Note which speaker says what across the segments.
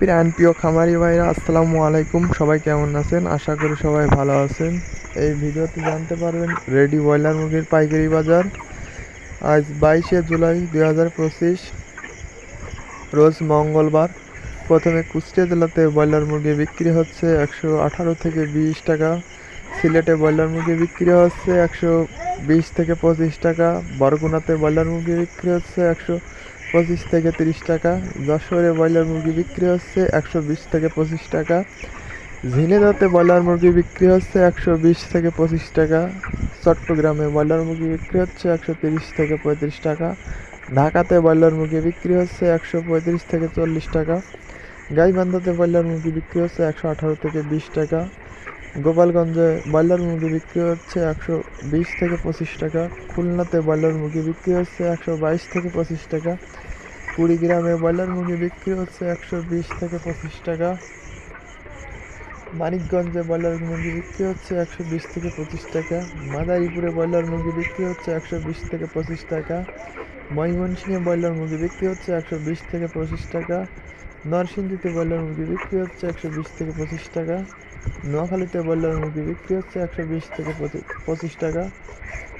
Speaker 1: প্রাণ প্রিয় খামারি ভাইরা, আসসালামু আলাইকুম। সবাই কেমন আছেন? আশা করি সবাই ভালো আছেন। এই ভিডিওতে জানতে পারবেন রেডি ব্রয়লার মুরগির পাইকারি বাজার। আজ বাইশে জুলাই দুই হাজার পঁচিশ, রোজ মঙ্গলবার। প্রথমে কুষ্টিয়া জেলাতে ব্রয়লার মুরগি বিক্রি হচ্ছে একশো আঠারো থেকে বিশ টাকা। সিলেটে ব্রয়লার মুরগি বিক্রি হচ্ছে একশো বিশ থেকে পঁচিশ টাকা। বরগুনাতে ব্রয়লার মুরগি বিক্রি হচ্ছে একশো পঁচিশ থেকে তিরিশ টাকা। যশোরে ব্রয়লার মুরগি বিক্রি হচ্ছে একশো বিশ থেকে পঁচিশ টাকা। ঝিনেদাতে ব্রয়লার মুরগি বিক্রি হচ্ছে একশো বিশ থেকে পঁচিশ টাকা। চট্টগ্রামে ব্রয়লার মুরগি বিক্রি হচ্ছে একশো তিরিশ থেকে পঁয়ত্রিশ টাকা। ঢাকাতে ব্রয়লার মুরগি বিক্রি হচ্ছে একশো পঁয়ত্রিশ থেকে চল্লিশ টাকা। গাইবান্ধাতে ব্রয়লার মুরগি বিক্রি হচ্ছে একশো আঠারো থেকে বিশ টাকা। গোপালগঞ্জে ব্রয়লার মুরগি বিক্রি হচ্ছে একশো বিশ থেকে পঁচিশ টাকা। খুলনাতে ব্রয়লার মুরগি বিক্রি হচ্ছে একশো বাইশ থেকে পঁচিশ টাকা। কুড়িগ্রামে ব্রয়লার মুরগি বিক্রি হচ্ছে একশো বিশ থেকে পঁচিশ টাকা। মানিকগঞ্জে ব্রয়লার মুরগি বিক্রি হচ্ছে একশো বিশ থেকে পঁচিশ টাকা। মাদারীপুরে ব্রয়লার মুরগি বিক্রি হচ্ছে একশো বিশ থেকে পঁচিশ টাকা। ময়মনসিংহে ব্রয়লার মুরগি বিক্রি হচ্ছে একশো বিশ থেকে পঁচিশ টাকা। নরসিংদীতে ব্রয়লার মুরগি বিক্রি হচ্ছে একশো বিশ থেকে পঁচিশ টাকা। নোয়াখালীতে ব্রয়লার মুরগি বিক্রি হচ্ছে একশো বিশ থেকে পঁচি- পঁচিশ টাকা।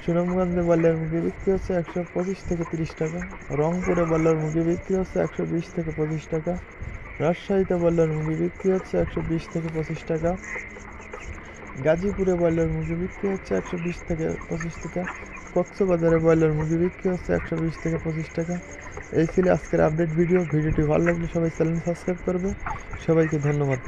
Speaker 1: সুনামগঞ্জে ব্রয়লার মুরগি বিক্রি হচ্ছে একশো পঁচিশ থেকে তিরিশ টাকা। রংপুরে ব্রয়লার মুরগি বিক্রি হচ্ছে একশো বিশ থেকে পঁচিশ টাকা। রাজশাহীতে ব্রয়লার মুরগি বিক্রি হচ্ছে একশো বিশ থেকে পঁচিশ টাকা। গাজীপুরে ব্রয়লার মুরগি বিক্রি হচ্ছে একশো বিশ থেকে পঁচিশ টাকা। কক্সবাজারে ব্রয়লার মুরগি বিক্রি হচ্ছে একশো বিশ থেকে পঁচিশ টাকা। এই ছিল আজকের আপডেট ভিডিও ভিডিওটি ভালো লাগলে সবাই চ্যানেল সাবস্ক্রাইব করবে। সবাইকে ধন্যবাদ।